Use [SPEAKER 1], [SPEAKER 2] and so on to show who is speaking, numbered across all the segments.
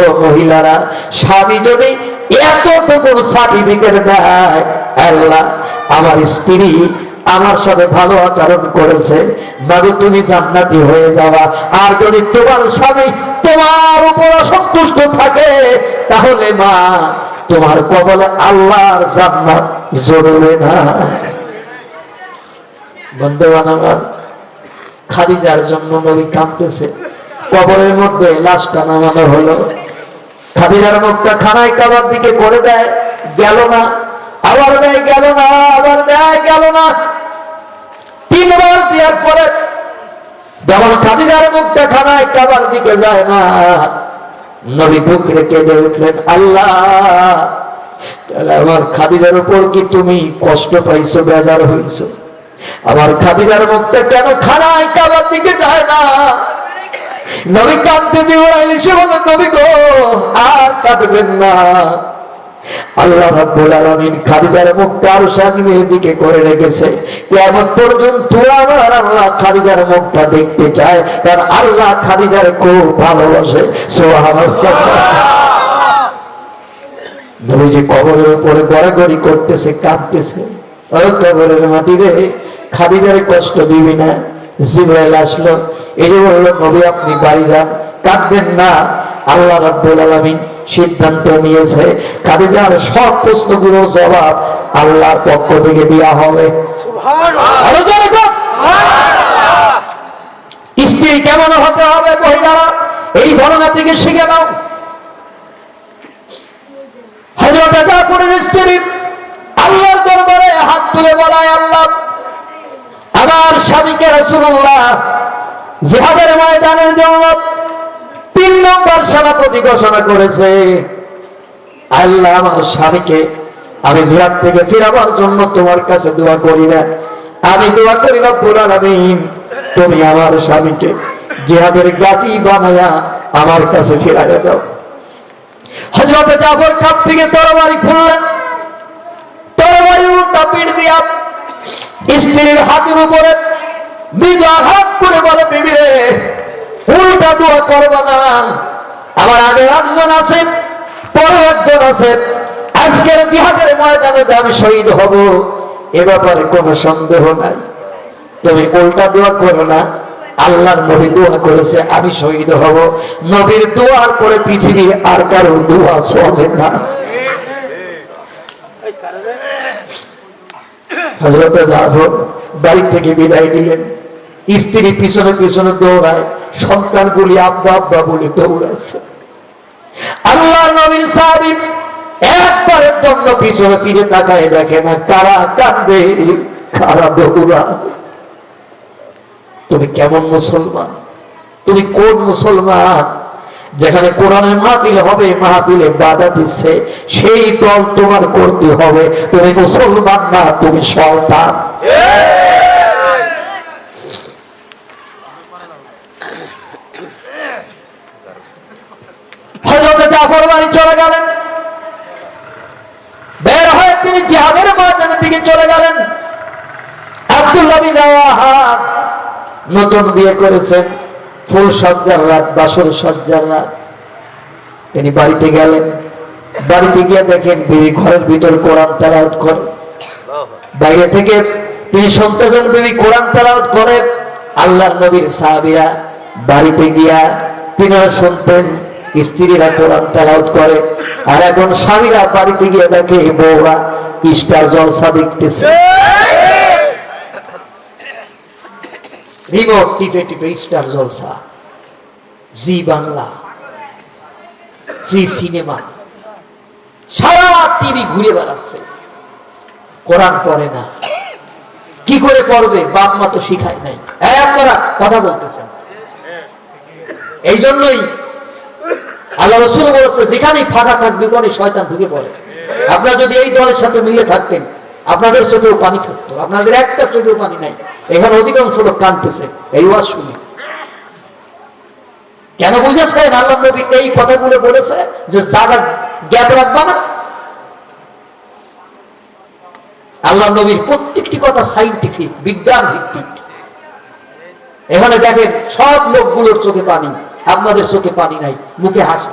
[SPEAKER 1] ও মহিলারা, স্বামী যদি এতটুকু সার্টিফিকেট দেয়, আল্লাহ, আমার স্ত্রী আমার সাথে ভালো আচরণ করেছে, বাবু তুমি জান্নাতি হয়ে যাওয়া আর যদি তোমার স্বামী তোমার উপর অসন্তুষ্ট থাকে, তাহলে মা, তোমার কবলে আল্লাহর জান্নাত জরুরি না। বন্ধুবান আমার, খাদিজার জন্য নবী কাঁদতেছে। কবরের মধ্যে লাশটা নামানো হলো। খাদিজার মুখটা খানায় কাবার দিকে করে দেয়, গেল না। আবার দেয়, গেল না, আবার দেয়, গেল না। তিনবার দেওয়ার পরে যখন খাদিজার মুখটা খানায় কাবার দিকে যায় না, নবী বুকরে কেঁদে উঠলেন, আল্লাহ, তাহলে আমার খাদিজার উপর কি তুমি কষ্ট পাইছো, বেজার হইছো? আমার খাদিজার মুখটা কেন খানায় কাবার দিকে যায় না? নবী কাঁদতে দিয়ে এসে বলে নবী গো, আর কাঁদবেন না। আল্লাহ রাব্বুল আলামিন খাদিজার মুখটা আরও দিকে করে রেখেছে। কিয়ামত পর্যন্ত আমার আল্লাহ খাদিজার মুখটা দেখতে চায় আল্লাহ খাদিজার খুব ভালোবাসে। সুবহানাল্লাহ। কবরের উপরে গড়াগড়ি করতেছে, কাঁদতেছে কবরের মাটি রে খাদিজারে কষ্ট দিবি না। জিব্রাইল আসলো এই যে বলল নবী আপনি বাড়ি যান। কাঁদবেন না আল্লাহ রাব্বুল আলামিন সিদ্ধান্ত নিয়েছে। খাদিজার সব প্রশ্নগুলোর জবাব আল্লাহর পক্ষ থেকে দেওয়া হবে। স্ত্রী কেমন হতে হবে মহিলারা? এই ঘটনা থেকে শিখে নাও। হজরত জাফরের স্ত্রী আল্লাহর দরবারে হাত তুলে বলায় আল্লাহ আমার স্বামীকে রাসূলুল্লাহ জিহাদের ময়দানের জন্য তিন নম্বর সেনাপতি ঘোষণা করেছে, আল্লাহ আমার স্বামীকে আমি জিহাদ থেকে ফিরাবার জন্য তোমার কাছে দোয়া করি না। আমি দোয়া করি রব্বুল আলামিন, তুমি আমার স্বামীকে জিহাদের গাতি বানায়া আমার কাছে ফিরাইয়া দাও। হজরত জাফর কাপ থেকে তরবারি খুললেন। তরবারি উল্টা পিঠ দিয়া স্ত্রীর হাতের উপরে আঘাত করে বলে বিবি রে উল্টা দোয়া করবা না। আমার আগে একজন আছে, পরে একজন আছে। আজকের বিহাদের ময়দানে আমি শহীদ হব, এ ব্যাপারে কোনো সন্দেহ নাই। তুমি উল্টা দোয়া করো না, আল্লাহর নবী দোয়া করেছে, আমি শহীদ হব। নবীর দোয়ার পরে পৃথিবীর আর কারোর দোয়া চলে না। হজরত জাফর বাড়ি থেকে বিদায় নিলেন। স্ত্রী পিছনে পিছনে দৌড়ায়, সন্তানগুলি আব্বা আব্বা বলে দৌড়াচ্ছে। আল্লাহর নবীর সাহাবী একবারের জন্য পিছনে ফিরে তাকায় দেখে না, কারা কান্দে কারা দৌড়া তুমি কেমন মুসলমান? তুমি কোন মুসলমান? যেখানে কোরআনের মাহফিল হবে, মাহফিলে বাধা দিচ্ছে, সেই দল তোমার করতে হবে। তুমি মুসলমান না, তুমি শয়তান। তিনি জিহাদের ময়দানের দিকে চলে গেলেন। আব্দুল্লাহ নতুন বিয়ে করেছেন। ফুল সজ্জার রাত, বাসর সজ্জার রাত। তিনি বাড়িতে গেলেন। বাড়িতে গিয়ে দেখেন বিবি ঘরের ভিতর কোরআন তেলাওয়াত করে। বাইরে থেকে তিনি শুনতেছেন বিবি কোরআন তেলাওয়াত করে। আল্লাহর নবীর সাহাবীরা বাড়িতে গিয়া তিনারা শুনতেন, স্ত্রীরা কোরআন তেলাওয়াত করে, আর এখন স্বামীরা বাড়িতে গিয়ে দেখে বউরা স্টার জলসা দেখতেছে। রিমোট টিপে টিপে star Jalsha, Zee Bangla, Zee cinema, সারা টিভি ঘুরে বেড়াচ্ছে, কোরআন পড়ে না। কি করে পড়বে বাপ মা তো শিখায় নাই। আপনারা কথা বলতেছেন। এই জন্যই আল্লাহ রসুল বলেছে যেখানেই ফাঁকা থাকবে ওখানে শয়তান ঢুকে পড়ে। আপনারা যদি এই দলের সাথে মিলে থাকতেন, আপনাদের চোখেও পানি থাকতো। আপনাদের একটা চোখেও পানি নাই। এখানে অধিকাংশ লোক কানতেছে এই ওয়াজ শুনে। কেন বুঝেছেন? আল্লাহ নবী এই কথাগুলো বলেছে যে জায়গা জ্ঞাত রাখবা না। আল্লাহ নবীর প্রত্যেকটি কথা সাইন্টিফিক বিজ্ঞান ভিত্তিক। এখানে দেখেন সব লোকগুলোর চোখে পানি আপনাদের চোখে পানি নাই মুখে হাসি।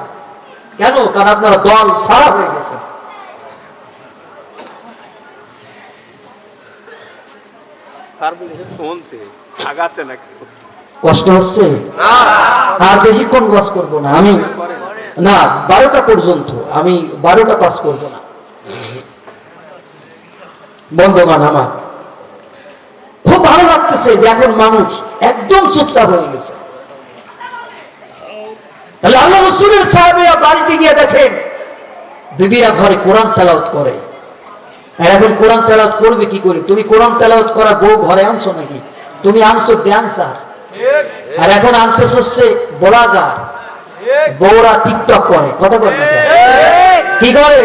[SPEAKER 1] কেন? কারণ আপনারা দল সারা হয়ে গেছে কষ্ট হচ্ছে? আর বেশিক্ষণ বাস করব না আমি না বারোটা পর্যন্ত আমি বারোটা পাস করব না। বন্ধমান আমার খুব ভালো লাগতেছে যে এখন মানুষ একদম চুপচাপ হয়ে গেছে। তাহলে আল্লাহ রসুলের সাহেবেরা বাড়িতে গিয়ে দেখেন বিবিরা ঘরে কোরআন তেলাওত করে। আর এখন কোরআন তেলাওত করবে কি করে? তুমি কোরআন তেলাওত করা বউ ঘরে আনছো নাকি? তুমি আনছো ড্যান্সার আর এখন আনতেছ হচ্ছে বলাগার বউরা টিকটক করে। কথা করে? কি করে?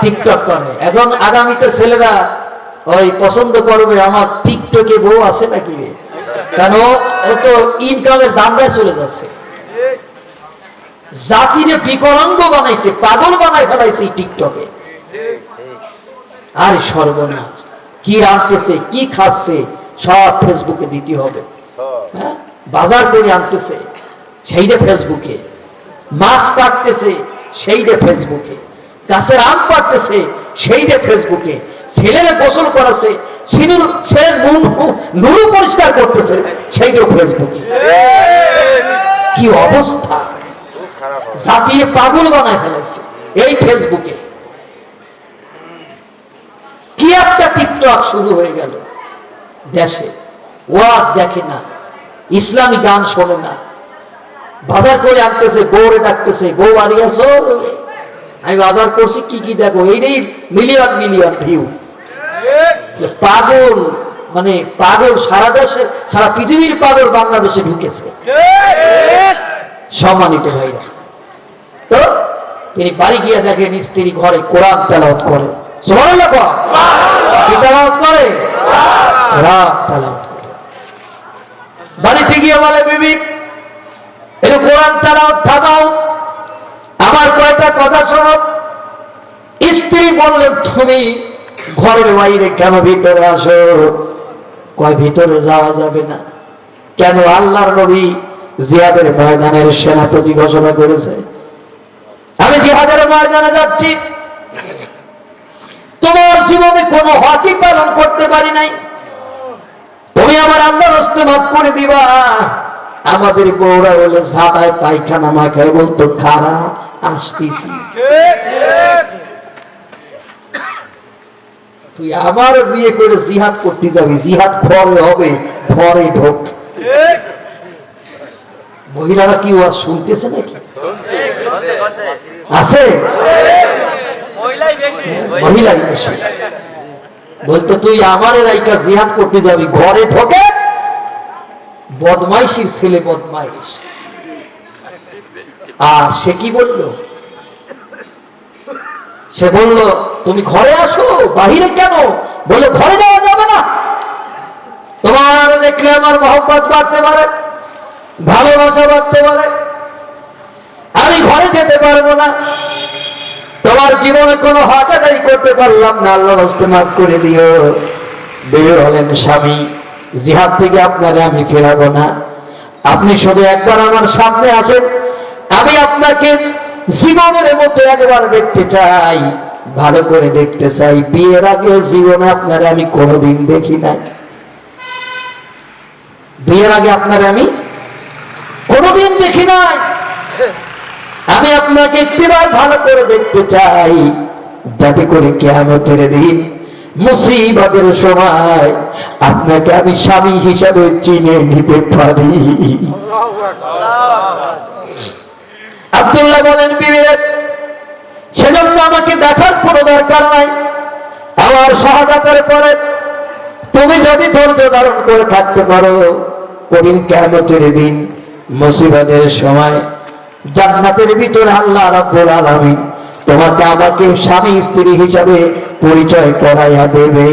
[SPEAKER 1] টিকটক করে। এখন আগামীতে ছেলেরা ওই পছন্দ করবে আমার টিকটকে বউ আছে নাকি? কেন? ও তো ইনকামের দামটায় চলে যাচ্ছে। জাতিরে বিকলাঙ্গ বানাইছে, পাগল বানাই ফেলাইছে টিকটকে। আর সর্বনাশ, কি রাখতেছে কি খাচ্ছে, সব ফেসবুকে দিতে হবে। হ্যাঁ? বাজার করে আনতেছে, সেইটা ফেসবুকে মাছ কাটতেছে, সেইটা ফেসবুকে গাছের আম পাড়তেছে সেইটা ফেসবুকে। ছেলেরা গোসল করাছে ছেলের নুন পরিষ্কার করতেছে সেইটাও ফেসবুকে। কি অবস্থা? জাতিয়ে পাগল বানায় ফেলেছে এই ফেসবুকে। কি একটা টিকটক শুরু হয়ে গেল দেশে। ওয়াজ দেখে না, ইসলামী গান শোনে না। বাজার করে আনতেছে, বউরে ডাকতেছে, বউ আসো আমি বাজার করছি কি কি দেখো? এইটাই মিলিয়ন মিলিয়ন ভিউ পাগল মানে পাগল সারা দেশে সারা পৃথিবীর পাগল বাংলাদেশে ঢুকেছে। সম্মানিত ভাইরা। তো তিনি বাড়ি গিয়ে দেখেন স্ত্রী ঘরে কোরআন তেলাওয়াত করে। কও। করে? কোরআন তেলাওয়াত করে। বাড়িতে গিয়ে বলে বিবি একটু কোরআন থামাও। আমার কয়টা কথা শোনো। স্ত্রী বললেন তুমি ঘরের বাইরে কেন ভিতরে আসো? কয়, ভিতরে যাওয়া যাবে না। কেন আল্লাহর নবী জিহাদের ময়দানের সেনাপতি ঘোষণা করেছে? আমি জিহাদের ময়দানে যাচ্ছি। তোমার জীবনে কোনো হকি পালন করতে পারি নাই। তুমি আমার আল্লাহর হস্তে মাফ করে দিবা। আমাদের বউরা বলে ঝাঁটায় পায়খানা মাখায় বলতো খারা আসতেছি তুই আবার বিয়ে করে জিহাদ করতে যাবি। জিহাদ হবে, ঘরে ঢোক। মহিলারা কি শুনতেছে নাকি? আছে?
[SPEAKER 2] মহিলাই বেশি।
[SPEAKER 1] বলতো, তুই আমার রাইকা জিহাদ করতে যাবি, ঘরে ঢোকে। বদমাইশির ছেলে বদমাইশ। আর সে কি বলল? সে বলল, তুমি ঘরে আসো, বাহিরে কেন? বলে ঘরে যাওয়া যাবে না। তোমার দেখলে আমার মহব্বত বাড়তে পারে, ভালোবাসা বাড়তে পারে। আমি ঘরে যেতে পারব না। তোমার জীবনে কোনো হঠাৎই করতে পারলাম না। আল্লাহ হস্তে মাফ করে দিও। বের হলেন স্বামী। জিহাদ থেকে আপনারে আমি ফেরাবো না। আপনি শুধু একবার আমার সামনে আসেন। আমি আপনাকে জীবনের মধ্যে একবার দেখতে চাই, ভালো করে দেখতে চাই। বিয়ের আগে জীবনে আপনারে আমি কোনোদিন দেখি নাই। বিয়ের আগে আপনারে আমি কোনোদিন দেখি নাই। আমি আপনাকে একটিবার ভালো করে দেখতে চাই, যাতে করে কেমতের দিন মুসিবাদের সময় আপনাকে আমি স্বামী হিসাবে চিনে নিতে পারি। আব্দুল্লাহ বলেন বিবেক সেজন্য আমাকে দেখার কোনো দরকার নাই। আমার সহজাতের পরে তুমি যদি ধৈর্য ধারণ করে থাকতে পারো কবির কেমতের দিন, মুসিবতের সময়, জান্নাতের ভিতরে আল্লাহ রাব্বুল আলামিন তোমাকে আমাকে স্বামী, স্ত্রী হিসাবে পরিচয় করাইয়া দেবে।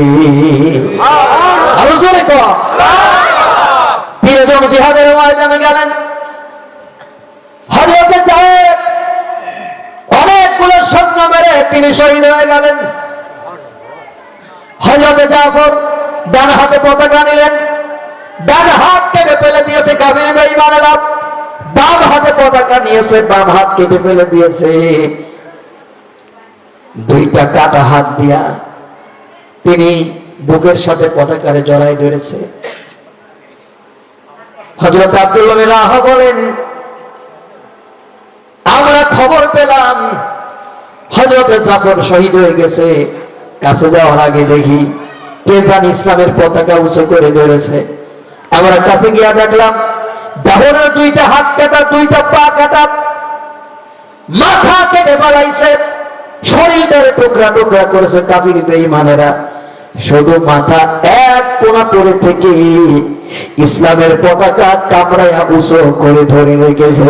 [SPEAKER 1] জিহাদের ময়দানে গেলেন হজরতে তিনি শহীদ হয়ে গেলেন। হজরতে জাফর ডান হাতে পতাকা নিলেন। ডান হাত কেটে ফেলে দিয়েছে কাবির বেঈমানেরা বাম হাতে পতাকা নিয়েছে, বাম হাত কেটে ফেলে দিয়েছে। দুইটা কাটা হাত দিয়া তিনি বুকের সাথে পতাকারে জড়াই ধরেছে। হজরত আব্দুল্লাহ বলেন, আমরা খবর পেলাম হজরত জাফর শহীদ হয়ে গেছে। কাছে যাওয়ার আগে দেখি কে জান ইসলামের পতাকা উঁচু করে ধরেছে। আমরা কাছে গিয়া দেখলাম দুইটা হাত কাটা, দুইটা পা কাটা। মাথা কেটে টুকরা টুকরা করেছে কাফির বেঈমানেরা। শুধু মাথা এক কোনা পড়ে থেকে ইসলামের পতাকা কামড়ায়া উঁচু করে ধরে রেখেছে।